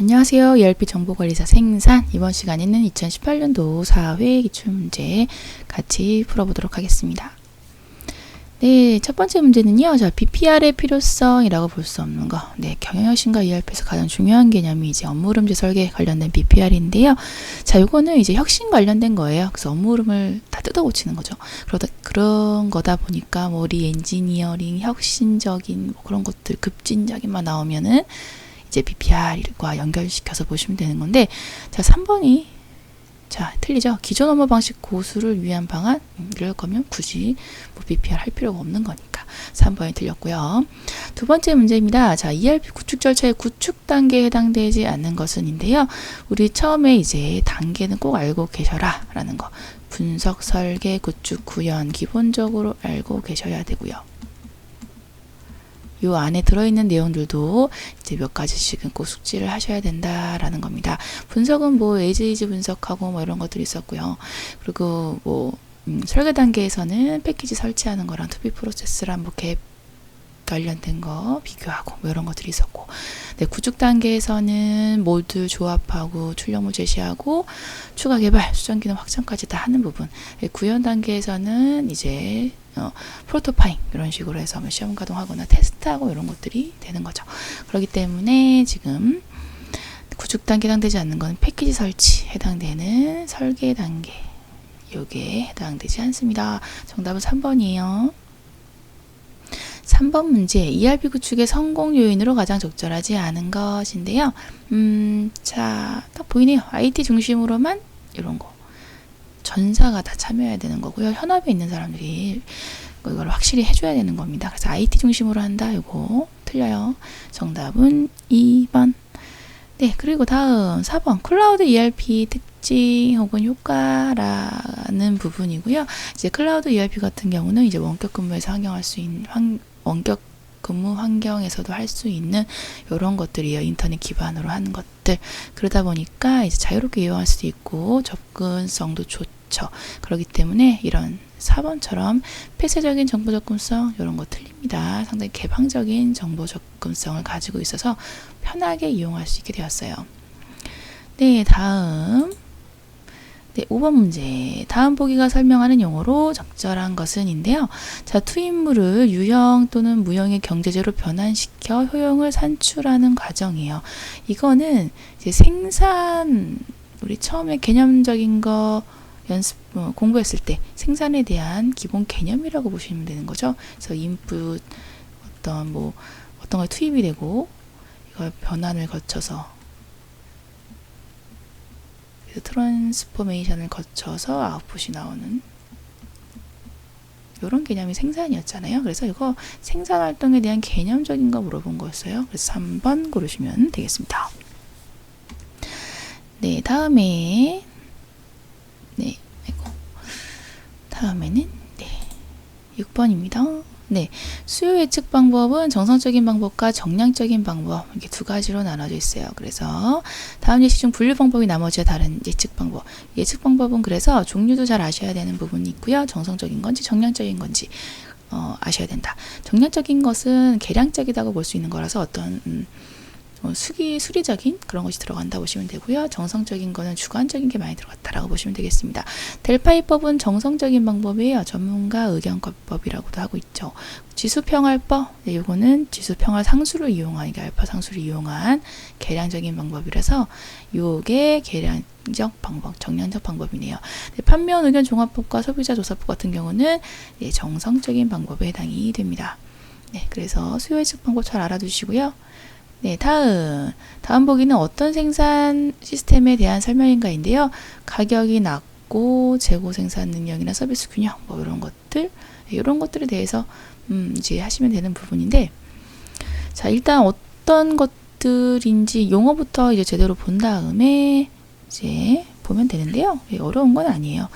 안녕하세요. ERP 정보관리사 생산. 이번 시간에는 2018년도 4회 기출문제 같이 풀어보도록 하겠습니다. 네, 첫 번째 문제는요. 자, BPR의 필요성이라고 볼 수 없는 거. 네, 경영혁신과 ERP에서 가장 중요한 개념이 이제 업무 흐름제 설계에 관련된 BPR인데요. 자, 요거는 이제 혁신 관련된 거예요. 그래서 업무 흐름을 다 뜯어 고치는 거죠. 그러다 그런 거다 보니까 뭐 리엔지니어링, 혁신적인 뭐 그런 것들 급진적인만 나오면은 이제 BPR과 연결시켜서 보시면 되는 건데 자 3번이 자 틀리죠? 기존 업무 방식 고수를 위한 방안? 음, 이럴 거면 굳이 뭐 BPR 할 필요가 없는 거니까 3번이 틀렸고요. 두 번째 문제입니다. 자 ERP 구축 절차의 구축 단계에 해당되지 않는 것은인데요. 우리 처음에 이제 단계는 꼭 알고 계셔라 라는 거. 분석 설계 구축 구현 기본적으로 알고 계셔야 되고요 요 안에 들어있는 내용들도 이제 몇 가지씩은 꼭 숙지를 하셔야 된다라는 겁니다. 분석은 뭐 에이지이지 분석하고 뭐 이런 것들이 있었고요. 그리고 뭐 음, 설계 단계에서는 패키지 설치하는 거랑 투비 프로세스랑 뭐 갭 관련된 거 비교하고 뭐 이런 것들이 있었고 네, 구축 단계에서는 모듈 조합하고 출력물 제시하고 추가 개발, 수정 기능 확장까지 다 하는 부분 네, 구현 단계에서는 이제 어, 프로토파잉 이런 식으로 해서 뭐 시험 가동하거나 테스트하고 이런 것들이 되는 거죠. 그렇기 때문에 지금 구축 단계 해당되지 않는 건 패키지 설치 해당되는 설계 단계 요게 해당되지 않습니다. 정답은 3번이에요. 3번 문제 ERP 구축의 성공 요인으로 가장 적절하지 않은 것인데요. 음, 자, 딱 보이네요. IT 중심으로만 이런 거. 전사가 다 참여해야 되는 거고요. 현업에 있는 사람들이 이걸 확실히 해줘야 되는 겁니다. 그래서 IT 중심으로 한다. 이거 틀려요. 정답은 2번. 네, 그리고 다음 4번 클라우드 ERP 특징 혹은 효과라는 부분이고요. 이제 클라우드 ERP 같은 경우는 이제 원격 근무에서 환경할 수 있는 환, 원격 근무 환경에서도 할 수 있는 이런 것들이에요. 인터넷 기반으로 하는 것들. 그러다 보니까 이제 자유롭게 이용할 수도 있고 접근성도 좋죠. 그렇기 때문에 이런 4번처럼 폐쇄적인 정보 접근성 이런 거 틀립니다. 상당히 개방적인 정보 접근성을 가지고 있어서 편하게 이용할 수 있게 되었어요. 네, 다음 네, 5번 문제. 다음 보기가 설명하는 용어로 적절한 것은인데요. 자, 투입물을 유형 또는 무형의 경제제로 변환시켜 효용을 산출하는 과정이에요. 이거는 이제 생산, 우리 처음에 개념적인 거 연습, 어, 공부했을 때 생산에 대한 기본 개념이라고 보시면 되는 거죠. 그래서 인풋, 어떤 뭐, 어떤 걸 투입이 되고, 이걸 변환을 거쳐서 트랜스포메이션을 거쳐서 아웃풋이 나오는 이런 개념이 생산이었잖아요. 그래서 이거 생산 활동에 대한 개념적인 거 물어본 거였어요. 그래서 3번 고르시면 되겠습니다. 네, 다음에 네, 아이고. 다음에는 네, 6번입니다. 네, 수요 예측 방법은 정성적인 방법과 정량적인 방법 이렇게 두 가지로 나눠져 있어요. 그래서 다음 예시 중 분류 방법이 나머지 다른 예측 방법. 예측 방법은 그래서 종류도 잘 아셔야 되는 부분이 있고요. 정성적인 건지 정량적인 건지 어, 아셔야 된다. 정량적인 것은 계량적이다고 볼 수 있는 거라서 어떤 음, 어, 수기 수리적인 그런 것이 들어간다 보시면 되고요. 정성적인 거는 주관적인 게 많이 들어갔다라고 보시면 되겠습니다. 델파이법은 정성적인 방법이에요. 전문가 의견법이라고도 하고 있죠. 지수평활법, 네, 요거는 지수평활 상수를 이용한, 그러니까 알파 상수를 이용한 계량적인 방법이라서 요게 계량 적 방법, 정량적 방법이네요. 네, 판매원 의견 종합법과 소비자 조사법 같은 경우는 네, 정성적인 방법에 해당이 됩니다. 네, 그래서 수요 예측 방법 잘 알아두시고요. 네, 다음. 다음 보기는 어떤 생산 시스템에 대한 설명인가인데요. 가격이 낮고 재고 생산 능력이나 서비스 균형, 뭐 이런 것들, 이런 것들에 대해서 음, 이제 하시면 되는 부분인데, 자, 일단 어떤 것들인지 용어부터 이제 제대로 본 다음에 이제 보면 되는데요. 예, 어려운 건 아니에요.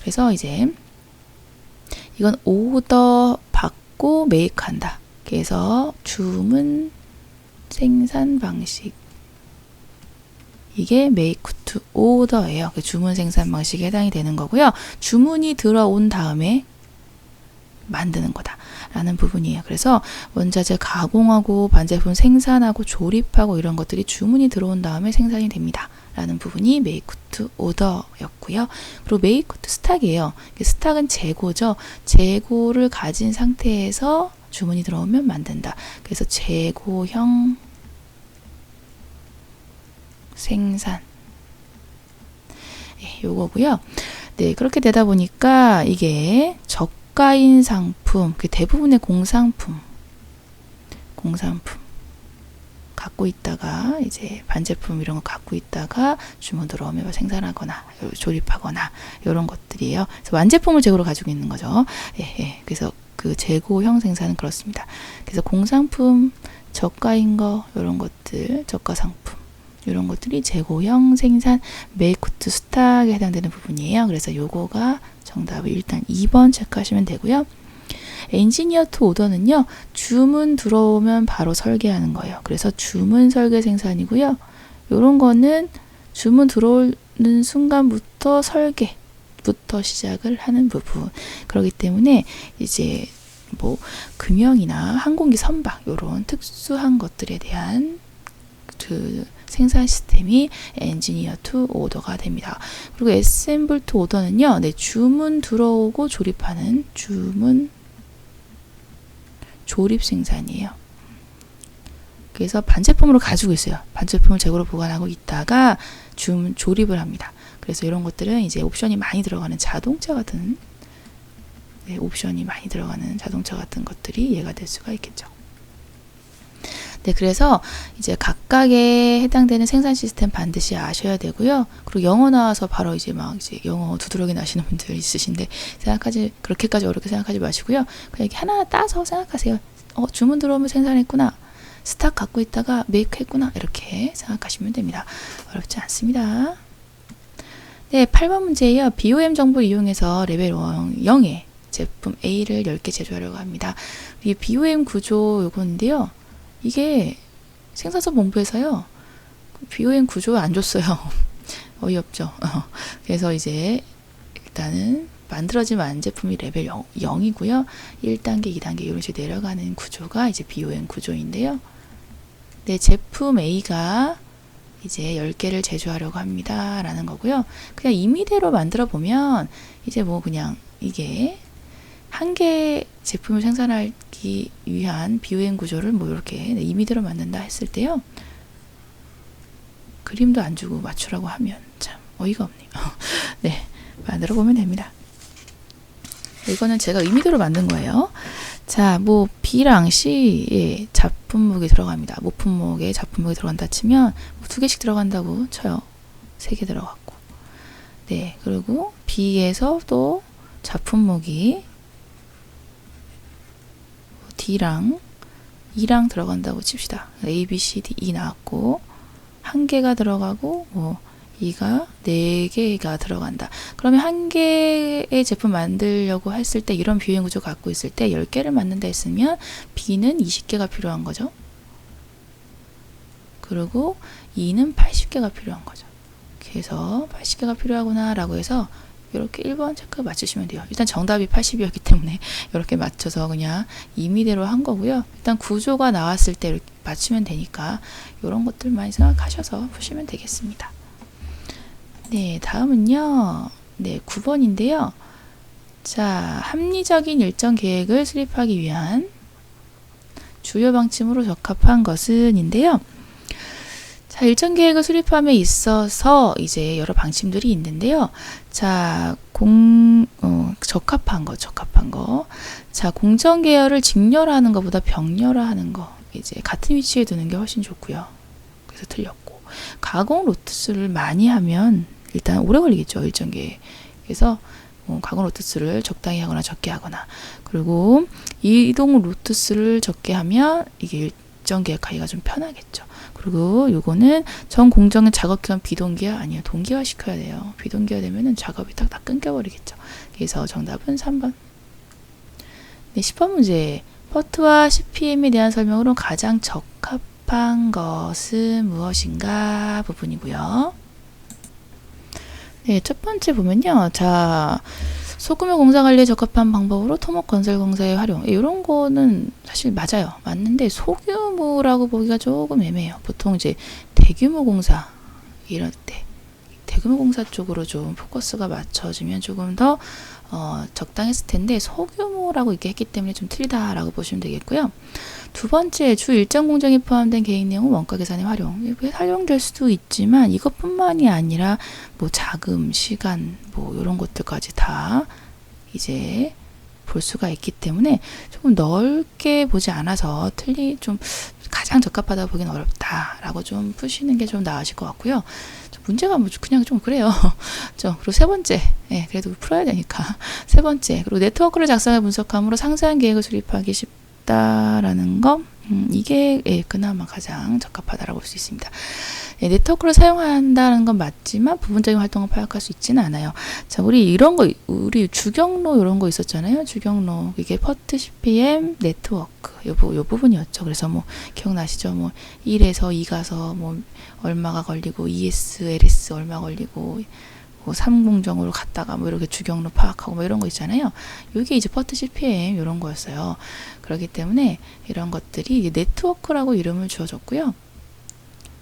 그래서 이제 이건 오더 받고 메이크한다. 그래서 주문 생산 방식. 이게 to order예요. 그 주문 생산 방식에 해당이 되는 거고요. 주문이 들어온 다음에 만드는 거다. 된다라는 부분이에요. 그래서 원자재 가공하고 반제품 생산하고 조립하고 이런 것들이 주문이 들어온 다음에 생산이 됩니다. 라는 부분이 메이크트 오더였고요. 그리고 메이크트 스탁이에요. 스탁은 재고죠. 재고를 가진 상태에서 주문이 들어오면 만든다. 그래서 재고형 생산. 예, 요거고요. 네, 그렇게 되다 보니까 이게 저가인 상품, 그 대부분의 공상품, 공산품 갖고 있다가 이제 반제품 이런 거 갖고 있다가 주문 들어오면 뭐 생산하거나 조립하거나 이런 것들이에요. 그래서 완제품을 재고로 가지고 있는 거죠. 예, 예. 그래서 그 재고 형 생산은 그렇습니다. 그래서 공상품 저가인 거 이런 것들 저가 상품 이런 것들이 재고형 생산 메이크트 스탁에 해당되는 부분이에요. 그래서 요거가 정답을 일단 2번 체크하시면 되고요. 엔지니어 투 오더는요. 주문 들어오면 바로 설계하는 거예요. 그래서 주문 설계 생산이고요. 요런 거는 주문 들어오는 순간부터 설계 부터 시작을 하는 부분. 그렇기 때문에 이제 뭐 금형이나 항공기 선박 요런 특수한 것들에 대한 그 생산 시스템이 엔지니어 투 오더가 됩니다. 그리고 애셈블 투 오더는요. 네, 주문 들어오고 조립하는 주문 조립 생산이에요. 그래서 반제품으로 가지고 있어요. 반제품을 재고로 보관하고 있다가 주문 조립을 합니다. 그래서 이런 것들은 이제 옵션이 많이 들어가는 자동차 같은 네, 옵션이 많이 들어가는 자동차 같은 것들이 이해가 될 수가 있겠죠. 네, 그래서 이제 각각에 해당되는 생산 시스템 반드시 아셔야 되고요. 그리고 영어 나와서 바로 이제 막 이제 영어 두드러기 나시는 분들 있으신데 생각하지 그렇게까지 어렵게 생각하지 마시고요. 그냥 이렇게 하나하나 따서 생각하세요. 어, 주문 들어오면 생산했구나. 스탁 갖고 있다가 메이크 했구나. 이렇게 생각하시면 됩니다. 어렵지 않습니다. 네, 8번 문제예요. BOM 정보를 이용해서 레벨 0에 제품 A를 10개 제조하려고 합니다. 이 BOM 구조 요건인데요. 이게 생산서 본부에서요. BOM 구조 안 줬어요. 어이없죠. 그래서 이제 일단은 만들어진 완제품이 레벨 0, 0이고요. 1단계, 2단계 이런 식으로 내려가는 구조가 이제 BOM 구조인데요. 네, 제품 A가 이제 10개를 제조하려고 합니다. 라는 거고요. 그냥 임의대로 만들어 보면 이제 뭐 그냥 이게 한 개 제품을 생산하기 위한 BOM 구조를 뭐 이렇게 임의대로 만든다 했을 때요. 그림도 안 주고 맞추라고 하면 참 어이가 없네요. 네, 만들어 보면 됩니다. 이거는 제가 의미대로 만든 거예요. 자, 뭐 B랑 C에 잡분목이 들어갑니다. 모품목에 잡분목이 들어간다 치면 두 개씩 들어간다고 쳐요. 세 개 들어갔고. 네, 그리고 B에서 또 잡분목이 D랑 E랑 들어간다고 칩시다. A, B, C, D, E 나왔고 한 개가 들어가고 뭐 E가 네 개가 들어간다. 그러면 한 개의 제품 만들려고 했을 때 이런 비행 구조 갖고 있을 때 10개를 만든다 했으면 B는 20개가 필요한 거죠. 그리고 E는 80개가 필요한 거죠. 그래서 80개가 필요하구나 라고 해서 이렇게 1번 체크 맞추시면 돼요. 일단 정답이 80이었기 때문에 이렇게 맞춰서 그냥 임의대로 한 거고요. 일단 구조가 나왔을 때 맞추면 되니까 이런 것들 많이 생각하셔서 푸시면 되겠습니다. 네, 다음은요. 네, 9번인데요. 자, 합리적인 일정 계획을 수립하기 위한 주요 방침으로 적합한 것은인데요. 자, 일정 계획을 수립함에 있어서 이제 여러 방침들이 있는데요. 자, 공, 어, 적합한 거, 적합한 거. 자, 공정 계열을 직렬화하는 것보다 병렬화하는 거. 이제 같은 위치에 두는 게 훨씬 좋고요. 그래서 틀렸고. 가공 로트수를 많이 하면 일단 오래 걸리겠죠. 일정 계획. 그래서 뭐 가공 로트수를 적당히 하거나 적게 하거나. 그리고 이동 로트수를 적게 하면 이게 일정 계획하기가 좀 편하겠죠. 그리고 요거는 전 공정의 작업 기간 비동기화 아니요 동기화 시켜야 돼요. 비동기화 되면은 작업이 딱 다 끊겨버리겠죠. 그래서 정답은 3번. 네, 10번 문제. 퍼트와 CPM에 대한 설명으로 가장 적합한 것은 무엇인가 부분이고요. 네, 첫 번째 보면요. 자, 소규모 공사 관리에 적합한 방법으로 토목 건설 공사의 활용. 이런 거는 사실 맞아요. 맞는데 소규모라고 보기가 조금 애매해요. 보통 이제 대규모 공사 이럴 때 대규모 공사 쪽으로 좀 포커스가 맞춰지면 조금 더 어, 적당했을 텐데 소규모라고 이렇게 했기 때문에 좀 틀리다라고 보시면 되겠고요. 두 번째 주 일정 공정이 포함된 개인 내용은 원가 계산에 활용. 이게 활용될 수도 있지만 이것뿐만이 아니라 뭐 자금, 시간 뭐 이런 것들까지 다 이제 볼 수가 있기 때문에 조금 넓게 보지 않아서 틀리 좀 가장 적합하다 보기는 어렵다라고 좀 푸시는 게 좀 나으실 것 같고요. 좀 문제가 뭐 그냥 좀 그래요. 좀 그리고 세 번째, 예, 그래도 풀어야 되니까 세 번째 그리고 네트워크를 작성해 분석함으로 상세한 계획을 수립하기 쉽 다라는 거. 음, 이게 예, 그나마 가장 적합하다라고 볼 수 있습니다. 예, 네트워크를 사용한다는 건 맞지만 부분적인 활동을 파악할 수 있지는 않아요. 자, 우리 이런 거, 우리 주경로 이런 거 있었잖아요. 주경로 이게 퍼트 CPM 네트워크 요, 부- 요 부분이었죠. 그래서 뭐 기억나시죠? 뭐 1에서 2 가서 뭐 얼마가 걸리고 ES, LS 얼마 걸리고 뭐 3공정으로 갔다가 뭐 이렇게 주경로 파악하고 뭐 이런 거 있잖아요. 요게 이제 퍼트 CPM 이런 거였어요. 그렇기 때문에 이런 것들이 네트워크라고 이름을 주어졌고요.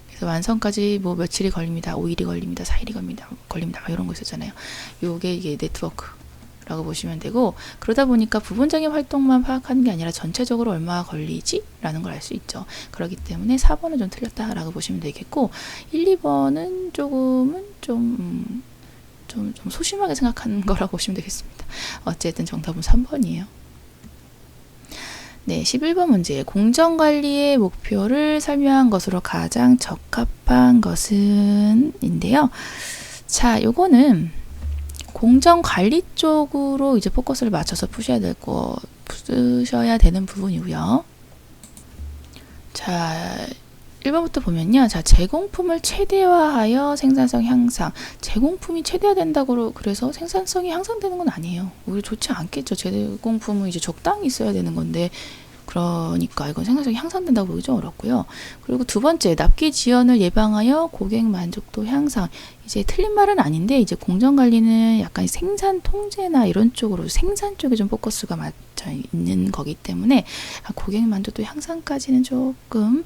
그래서 완성까지 뭐 며칠이 걸립니다. 5일이 걸립니다. 4일이 걸립니다. 걸립니다. 막 이런 거 있었잖아요. 요게 이게 네트워크 라고 보시면 되고 그러다 보니까 부분적인 활동만 파악하는 게 아니라 전체적으로 얼마가 걸리지? 라는 걸 알 수 있죠. 그렇기 때문에 4번은 좀 틀렸다라고 보시면 되겠고 1, 2번은 조금은 좀 음, 좀, 좀 소심하게 생각하는 거라고 보시면 되겠습니다. 어쨌든 정답은 3번이에요. 네, 11번 문제. 공정관리의 목표를 설명한 것으로 가장 적합한 것은? 인데요. 자, 요거는 공정관리 쪽으로 이제 포커스를 맞춰서 푸셔야 될 거, 푸셔야 되는 부분이고요. 자, 1번부터 보면요. 자, 제공품을 최대화하여 생산성 향상. 제공품이 최대화된다고 그래서 생산성이 향상되는 건 아니에요. 오히려 좋지 않겠죠. 제공품은 이제 적당히 있어야 되는 건데 그러니까 이건 생산성이 향상된다고 보기 좀 어렵고요. 그리고 두 번째, 납기 지연을 예방하여 고객 만족도 향상. 이제 틀린 말은 아닌데 이제 공정 관리는 약간 생산 통제나 이런 쪽으로 생산 쪽에 좀 포커스가 맞 춰 있는 거기 때문에 고객 만족도 향상까지는 조금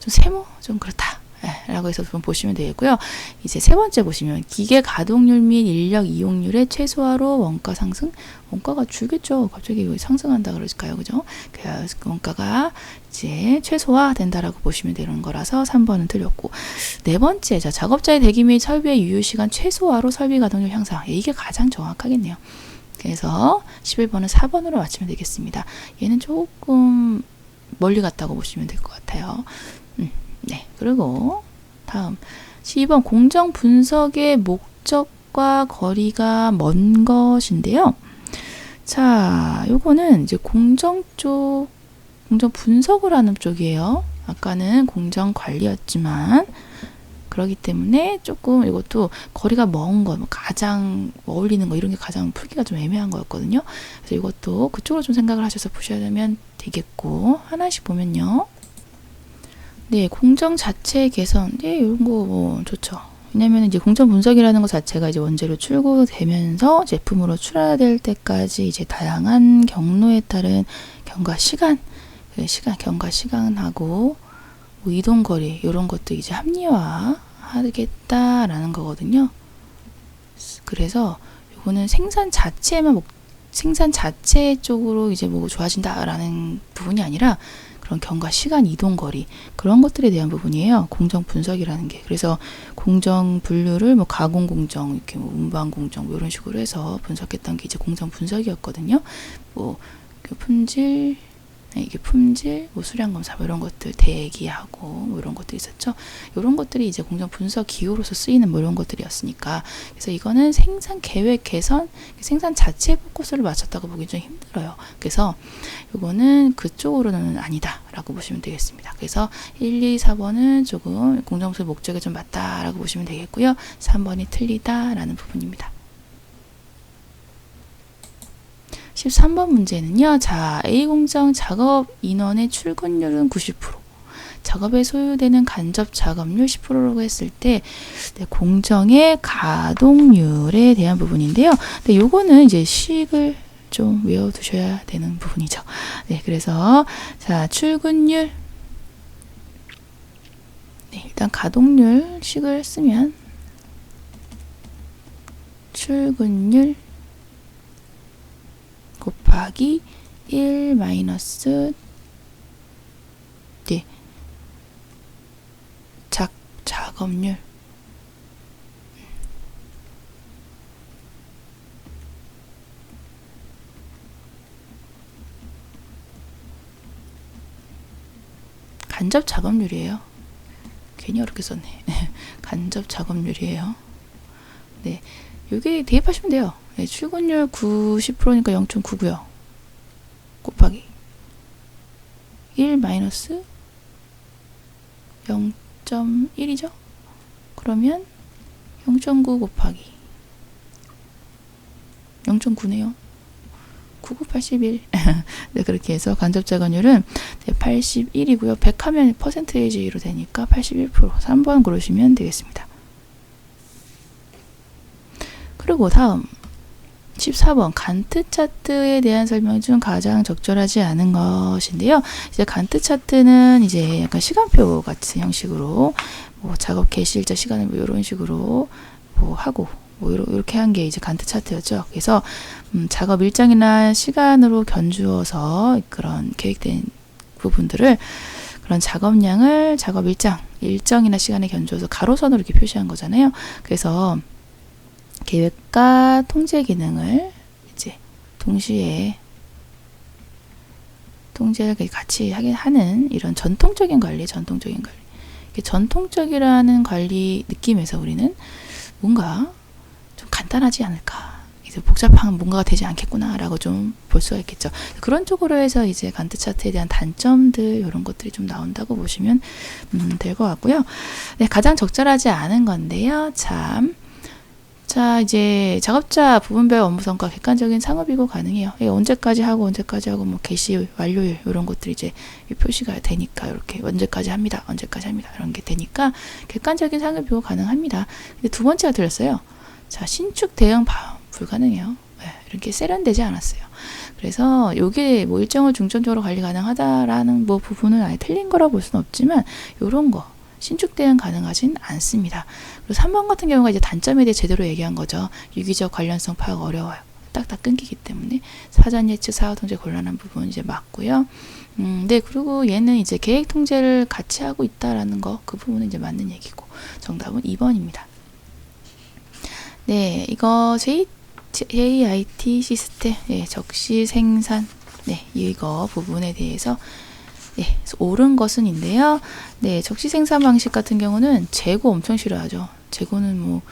좀 세모 좀 그렇다. 예, 라고 해서 좀 보시면 되겠고요. 이제 세 번째 보시면 기계 가동률 및 인력 이용률의 최소화로 원가 상승. 원가가 줄겠죠. 갑자기 왜 상승한다 그럴까요? 그죠? 그래서 원가가 이제 최소화 된다라고 보시면 되는 거라서 3번은 틀렸고 네 번째 자 작업자의 대기 및 설비의 유효 시간 최소화로 설비 가동률 향상. 예, 이게 가장 정확하겠네요. 그래서 11번은 4번으로 맞추면 되겠습니다. 얘는 조금 멀리 갔다고 보시면 될 것 같아요. 음, 네. 그리고 다음 12번 공정 분석의 목적과 거리가 먼 것인데요. 자, 요거는 이제 공정 쪽 공정 분석을 하는 쪽이에요. 아까는 공정 관리였지만 그러기 때문에 조금 이것도 거리가 먼 거, 뭐 가장 어울리는 거 이런 게 가장 풀기가 좀 애매한 거였거든요. 그래서 이것도 그쪽으로 좀 생각을 하셔서 보셔야 되면 되겠고 하나씩 보면요. 네, 공정 자체 개선, 네 이런 거 뭐 좋죠. 왜냐면 이제 공정 분석이라는 것 자체가 이제 원재료 출고되면서 제품으로 출하될 때까지 이제 다양한 경로에 따른 경과 시간, 그 시간 경과 시간하고 뭐 이동 거리 이런 것도 이제 합리화 하겠다라는 거거든요. 그래서 이거는 생산 자체만 목, 생산 자체 쪽으로 이제 뭐 좋아진다라는 부분이 아니라 그런 경과 시간 이동 거리 그런 것들에 대한 부분이에요. 공정 분석이라는 게. 그래서 공정 분류를 뭐 가공 공정 이렇게 뭐 운반 공정 뭐 이런 식으로 해서 분석했던 게 이제 공정 분석이었거든요. 뭐그 품질 네, 이게 품질, 뭐 수량 검사 뭐 이런 것들 대기하고 뭐 이런 것들이 있었죠. 이런 것들이 이제 공정 분석 기호로서 쓰이는 뭐 이런 것들이었으니까 그래서 이거는 생산 계획 개선, 생산 자체에 포커스를 맞췄다고 보기 좀 힘들어요. 그래서 이거는 그쪽으로는 아니다라고 보시면 되겠습니다. 그래서 1, 2, 4번은 조금 공정 분석 목적에 좀 맞다라고 보시면 되겠고요. 3번이 틀리다라는 부분입니다. 13번 문제는요. 자, A 공장 작업 인원의 출근율은 90%. 작업에 소요되는 간접 작업률 10%라고 했을 때 네, 공정의 가동률에 대한 부분인데요. 네, 요거는 이제 식을 좀 외워두셔야 되는 부분이죠. 네, 그래서 자 출근율 네, 일단 가동률 식을 쓰면 출근율 곱하기 1 마이너스 네. 작 작업률 간접 작업률이에요. 괜히 어렵게 썼네. 간접 작업률이에요. 네. 여기 대입하시면 돼요. 네, 출근율 90%니까 0.9고요. 곱하기 1 마이너스 0.1이죠? 그러면 0.9 곱하기 0.9네요. 9981. 네, 그렇게 해서 간접 자관율은 81이고요. 100 하면 퍼센테이지로 되니까 81%. 3번 고르시면 되겠습니다. 그리고 다음 14번 간트 차트에 대한 설명 중 가장 적절하지 않은 것인데요. 이제 간트 차트는 이제 약간 시간표 같은 형식으로 뭐 작업 개시일자 시간을 뭐 이런 식으로 뭐 하고 뭐 이렇게 한 게 이제 간트 차트였죠. 그래서 음, 작업 일정이나 시간으로 견주어서 그런 계획된 부분들을 그런 작업량을 작업 일정, 일정이나 시간에 견주어서 가로선으로 이렇게 표시한 거잖아요. 그래서 계획과 통제 기능을 이제 동시에 통제를 같이 하게 하는 이런 전통적인 관리, 전통적인 관리. 전통적이라는 관리 느낌에서 우리는 뭔가 좀 간단하지 않을까. 이제 복잡한 뭔가가 되지 않겠구나라고 좀 볼 수가 있겠죠. 그런 쪽으로 해서 이제 간트 차트에 대한 단점들 이런 것들이 좀 나온다고 보시면 음, 될 것 같고요. 네, 가장 적절하지 않은 건데요. 참 자, 이제 작업자 부분별 업무 성과 객관적인 상업이고 가능해요. 언제까지 하고 언제까지 하고 뭐 개시 완료일 이런 것들이 이제 표시가 되니까 이렇게 언제까지 합니다. 언제까지 합니다. 이런 게 되니까 객관적인 상업이고 가능합니다. 근데 두 번째가 들렸어요. 자, 신축 대응 불가능해요. 네, 이렇게 세련되지 않았어요. 그래서 요게 뭐 일정을 중점적으로 관리 가능하다라는 뭐 부분은 아예 틀린 거라 볼 수는 없지만 요런 거 신축 대응 가능하진 않습니다. 그리고 3번 같은 경우가 이제 단점에 대해 제대로 얘기한 거죠. 유기적 관련성 파악 어려워요. 딱딱 끊기기 때문에 사전 예측 사후 통제 곤란한 부분 이제 맞고요. 음, 네 그리고 얘는 이제 계획 통제를 같이 하고 있다라는 거 그 부분은 이제 맞는 얘기고 정답은 2번입니다. 네 이거 J, JIT 시스템 네, 적시 생산 네 이거 부분에 대해서 네, 옳은 것은 인데요. 네, 적시 생산 방식 같은 경우는 재고 엄청 싫어하죠. 재고는 뭐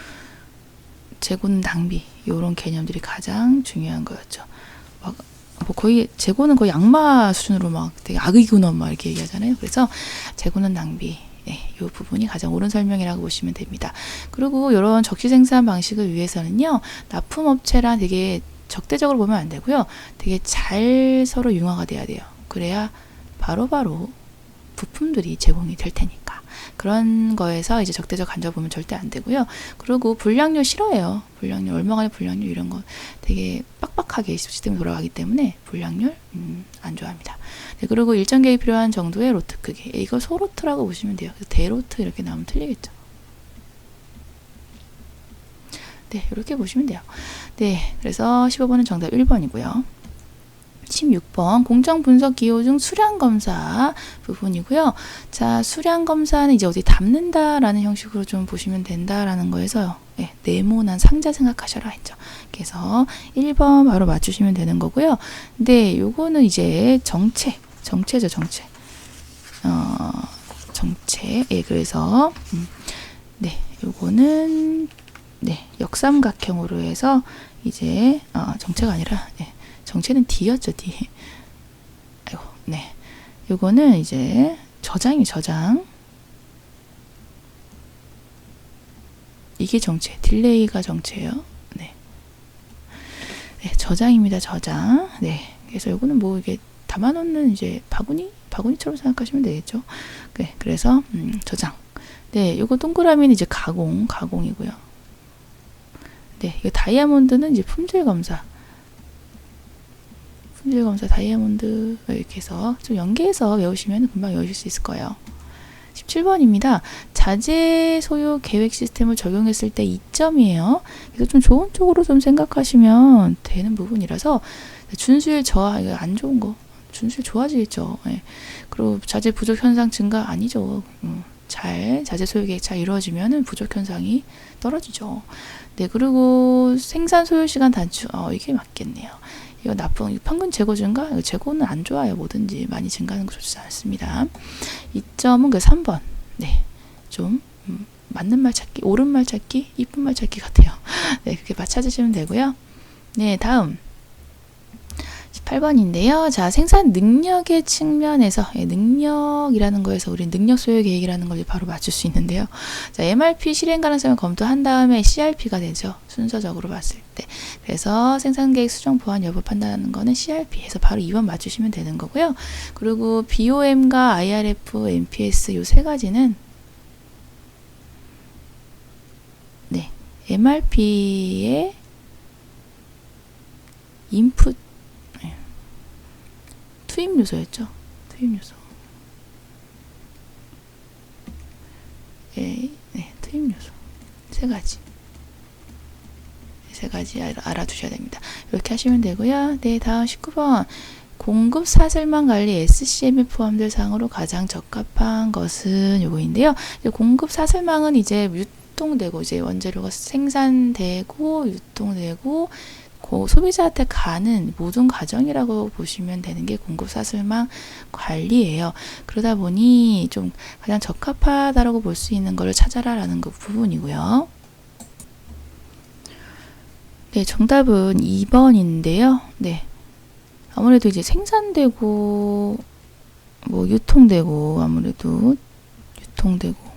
재고는 낭비 이런 개념들이 가장 중요한 거였죠. 막, 뭐 거의 재고는 거의 악마 수준으로 막 되게 악의 근원 막 이렇게 얘기하잖아요. 그래서 재고는 낭비. 네, 이 부분이 가장 옳은 설명이라고 보시면 됩니다. 그리고 이런 적시 생산 방식을 위해서는요, 납품업체랑 되게 적대적으로 보면 안 되고요, 되게 잘 서로 융화가 돼야 돼요. 그래야 바로 바로 부품들이 제공이 될 테니까 그런 거에서 이제 적대적 간접 보면 절대 안 되고요. 그리고 불량률 싫어해요. 불량률 얼마간의 불량률 이런 거 되게 빡빡하게 시스템이 돌아가기 때문에 불량률 음, 안 좋아합니다. 네, 그리고 일정 계획 필요한 정도의 로트 크기 이거 소로트라고 보시면 돼요. 대로트 이렇게 나오면 틀리겠죠. 네, 이렇게 보시면 돼요. 네, 그래서 15번은 정답 1번이고요. 16번 공정 분석 기호 중 수량 검사 부분이고요. 자, 수량 검사는 이제 어디 담는다라는 형식으로 좀 보시면 된다라는 거에서 네, 네모난 상자 생각하셔라 했죠. 그래서 1번 바로 맞추시면 되는 거고요. 근데 요거는 이제 정체, 정체죠, 정체. 어, 정체. 예, 그래서 음, 네, 요거는 네, 역삼각형으로 해서 이제 어, 정체가 아니라 네, 정체는 D였죠, D. 아이고, 네. 요거는 이제 저장이 저장. 이게 정체, 딜레이가 정체예요. 네. 네, 저장입니다, 저장. 네. 그래서 요거는 뭐 이게 담아놓는 이제 바구니? 바구니처럼 생각하시면 되겠죠. 네, 그래서 음, 저장. 네, 요거 동그라미는 이제 가공, 가공이고요. 네, 이거 다이아몬드는 이제 품질 검사. 품질 검사 다이아몬드 이렇게 해서 좀 연계해서 외우시면 금방 외우실 수 있을 거예요. 17번입니다. 자재 소요 계획 시스템을 적용했을 때 2점이에요. 그래서 좀 좋은 쪽으로 좀 생각하시면 되는 부분이라서 준수율 저하 이거 안 좋은 거 준수율 좋아지겠죠. 예. 그리고 자재 부족 현상 증가 아니죠. 음, 잘 자재 소요 계획 잘 이루어지면은 부족 현상이 떨어지죠. 네 그리고 생산 소요 시간 단축 어, 이게 맞겠네요. 이거 나쁜 평균 재고 증가 이거 재고는 안 좋아요 뭐든지 많이 증가하는 거 좋지 않습니다. 2점은 그 3번 네 좀 음, 맞는 말 찾기 옳은 말 찾기 이쁜 말 찾기 같아요. 네 그렇게 맞춰주시면 되고요. 네 다음 18번인데요. 자, 생산 능력의 측면에서 예, 능력이라는 거에서 우리 능력 소요 계획이라는 걸 바로 맞출 수 있는데요. 자, MRP 실행 가능성을 검토한 다음에 CRP가 되죠. 순서적으로 봤을 때. 그래서 생산 계획 수정 보완 여부 판단하는 거는 CRP에서 바로 2번 맞추시면 되는 거고요. 그리고 BOM과 IRF, MPS 요 세 가지는 네. MRP의 인풋 투입 요소였죠. 투입 요소. 예, 네, 투입 요소 세 가지. 세 가지 알아- 알아두셔야 됩니다. 이렇게 하시면 되고요. 네, 다음 19번. 공급 사슬망 관리 SCM에 포함될 사항으로 가장 적합한 것은 요거인데요. 공급 사슬망은 이제 유통되고 이제 원재료가 생산되고 유통되고 고 소비자한테 가는 모든 과정이라고 보시면 되는 게 공급 사슬망 관리예요. 그러다 보니 좀 가장 적합하다라고 볼 수 있는 걸 찾아라라는 그 부분이고요. 네, 정답은 2번인데요. 네. 아무래도 이제 생산되고 뭐 유통되고 아무래도 유통되고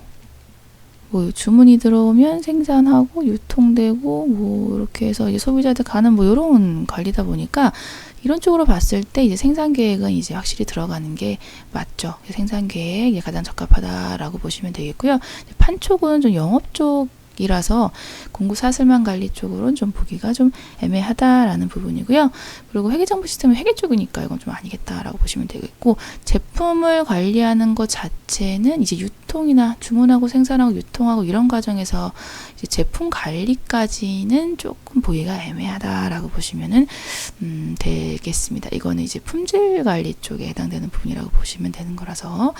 뭐 주문이 들어오면 생산하고 유통되고 뭐 이렇게 해서 이제 소비자한테 가는 뭐 이런 관리다 보니까 이런 쪽으로 봤을 때 이제 생산 계획은 이제 확실히 들어가는 게 맞죠. 생산 계획이 가장 적합하다라고 보시면 되겠고요. 판 쪽은 좀 영업 쪽 이라서 공구 사슬만 관리 쪽으로는 좀 보기가 좀 애매하다라는 부분이고요. 그리고 회계 정보 시스템은 회계 쪽이니까 이건 좀 아니겠다라고 보시면 되겠고 제품을 관리하는 것 자체는 이제 유통이나 주문하고 생산하고 유통하고 이런 과정에서 이제 제품 관리까지는 조금 보기가 애매하다라고 보시면은 음, 되겠습니다. 이거는 이제 품질 관리 쪽에 해당되는 부분이라고 보시면 되는 거라서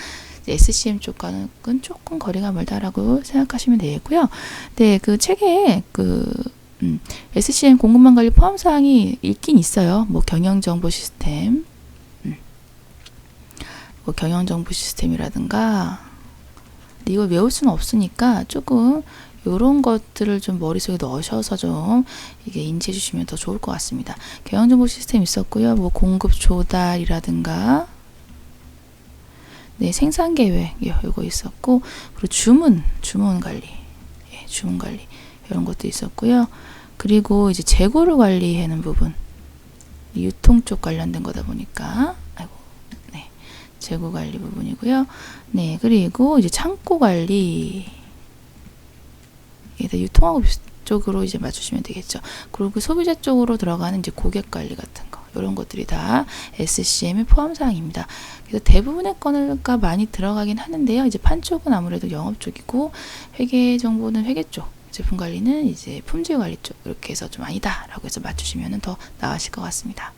SCM 쪽과는 조금 거리가 멀다라고 생각하시면 되겠고요. 네, 그 책에 그 음, SCM 공급망 관리 포함 사항이 있긴 있어요. 뭐 경영 정보 시스템, 음, 뭐 경영 정보 시스템이라든가. 이걸 외울 수는 없으니까 조금 이런 것들을 좀 머릿속에 넣으셔서 좀 이게 인지해 주시면 더 좋을 것 같습니다. 경영 정보 시스템 있었고요. 뭐 공급 조달이라든가 네, 생산 계획 요거 있었고 그리고 주문 주문 관리 예, 주문 관리 이런 것도 있었고요. 그리고 이제 재고를 관리하는 부분 유통 쪽 관련된 거다 보니까 아이고 네 재고 관리 부분이고요. 네 그리고 이제 창고 관리 이게 유통하고 쪽으로 이제 맞추시면 되겠죠. 그리고 소비자 쪽으로 들어가는 이제 고객 관리 같은 거 이런 것들이 다 SCM의 포함 사항입니다. 그래서 대부분의 건가 많이 들어가긴 하는데요. 이제 판 쪽은 아무래도 영업 쪽이고 회계 정보는 회계 쪽, 제품 관리는 이제 품질 관리 쪽 이렇게 해서 좀 아니다라고 해서 맞추시면 더 나으실 것 같습니다.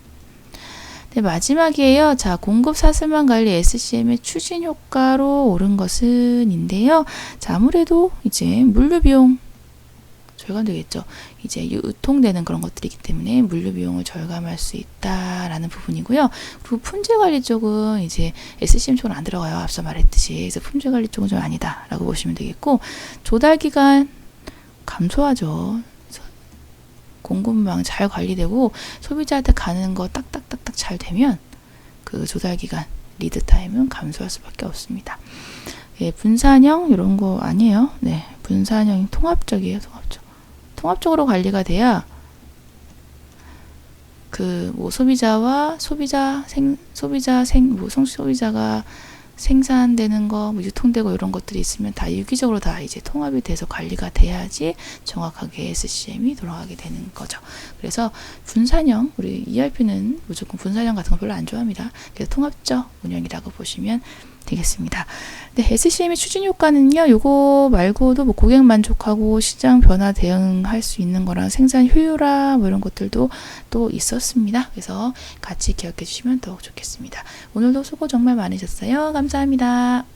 네, 마지막이에요. 자, 공급 사슬망 관리 SCM의 추진 효과로 오른 것은인데요. 자, 아무래도 이제 물류 비용 절감 되겠죠. 이제 유통되는 그런 것들이기 때문에 물류 비용을 절감할 수 있다라는 부분이고요. 그리고 품질 관리 쪽은 이제 SCM 쪽은 안 들어가요. 앞서 말했듯이. 그래서 품질 관리 쪽은 좀 아니다라고 보시면 되겠고 조달 기간 감소하죠. 공급망 잘 관리되고 소비자한테 가는 거 딱딱딱딱 잘 되면 그 조달 기간 리드 타임은 감소할 수밖에 없습니다. 예, 분산형 이런 거 아니에요. 네, 분산형 통합적이에요. 통합적. 통합적으로 관리가 돼야 그 뭐 소비자와 소비자 생 소비자 생뭐 소비자가 생산되는 거, 뭐 유통되고 이런 것들이 있으면 다 유기적으로 다 이제 통합이 돼서 관리가 돼야지 정확하게 SCM이 돌아가게 되는 거죠. 그래서 분산형, 우리 ERP는 무조건 분산형 같은 거 별로 안 좋아합니다. 그래서 통합적 운영이라고 보시면 되겠습니다. 네, SCM의 추진 효과는요, 요거 말고도 뭐 고객 만족하고 시장 변화 대응할 수 있는 거랑 생산 효율화 뭐 이런 것들도 또 있었습니다. 그래서 같이 기억해 주시면 더욱 좋겠습니다. 오늘도 수고 정말 많으셨어요. 감사합니다.